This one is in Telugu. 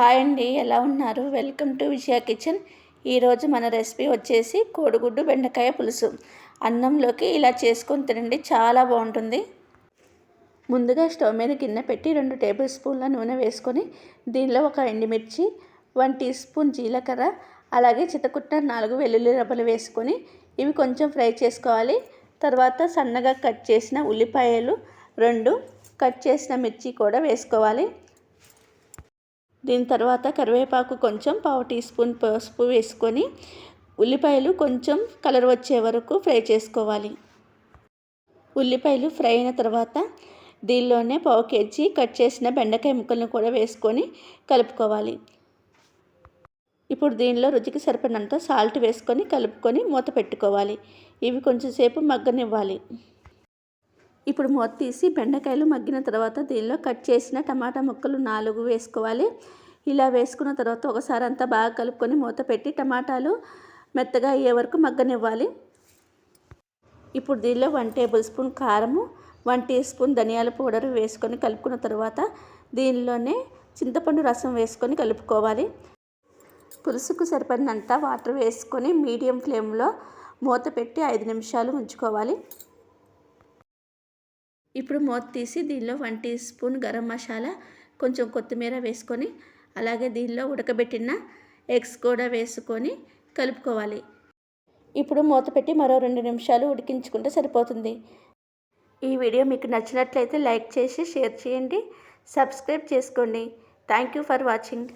హాయ్ అండి ఎలా ఉన్నారు? Welcome to Vijaya kitchen. ఈరోజు మన రెసిపీ వచ్చేసి కోడిగుడ్డు బెండకాయ పులుసు. అన్నంలోకి ఇలా చేసుకొని తినండి చాలా బాగుంటుంది. ముందుగా స్టవ్ మీద గిన్నె పెట్టి రెండు టేబుల్ స్పూన్ల నూనె వేసుకొని దీనిలో ఒక ఎండుమిర్చి వన్ టీ స్పూన్ జీలకర్ర అలాగే చితకుట్ట నాలుగు వెల్లుల్లి రబ్బలు వేసుకొని ఇవి కొంచెం ఫ్రై చేసుకోవాలి. తర్వాత సన్నగా కట్ చేసిన ఉల్లిపాయలు రెండు కట్ చేసిన మిర్చి కూడా వేసుకోవాలి. దీని తర్వాత కరివేపాకు కొంచెం పావు టీ స్పూన్ పసుపు వేసుకొని ఉల్లిపాయలు కొంచెం కలర్ వచ్చే వరకు ఫ్రై చేసుకోవాలి. ఉల్లిపాయలు ఫ్రై అయిన తర్వాత దీనిలోనే పావు కేజీ కట్ చేసిన బెండకాయ ముక్కలను కూడా వేసుకొని కలుపుకోవాలి. ఇప్పుడు దీనిలో రుచికి సరిపడినంత సాల్ట్ వేసుకొని కలుపుకొని మూత పెట్టుకోవాలి. ఇవి కొంచెం సేపు మగ్గనివ్వాలి. ఇప్పుడు మూత తీసి బెండకాయలు మగ్గిన తర్వాత దీనిలో కట్ చేసిన టమాటా ముక్కలు నాలుగు వేసుకోవాలి. ఇలా వేసుకున్న తర్వాత ఒకసారి అంతా బాగా కలుపుకొని మూత పెట్టి టమాటాలు మెత్తగా అయ్యే వరకు మగ్గనివ్వాలి. ఇప్పుడు దీనిలో వన్ టేబుల్ స్పూన్ కారము వన్ టీ స్పూన్ ధనియాల పౌడర్ వేసుకొని కలుపుకున్న తర్వాత దీనిలోనే చింతపండు రసం వేసుకొని కలుపుకోవాలి. పులుసుకు సరిపడినంత వాటర్ వేసుకొని మీడియం ఫ్లేమ్లో మూత పెట్టి ఐదు నిమిషాలు ఉంచుకోవాలి. ఇప్పుడు మూత తీసి దీనిలో one teaspoon garam masala కొంచెం కొత్తిమీర వేసుకొని అలాగే దీనిలో ఉడకబెట్టిన ఎగ్స్ కూడా వేసుకొని కలుపుకోవాలి. ఇప్పుడు మూత పెట్టి మరో రెండు నిమిషాలు ఉడికించుకుంటే సరిపోతుంది. ఈ వీడియో మీకు నచ్చినట్లయితే లైక్ చేసి షేర్ చేయండి. సబ్స్క్రైబ్ చేసుకోండి. Thank you for watching.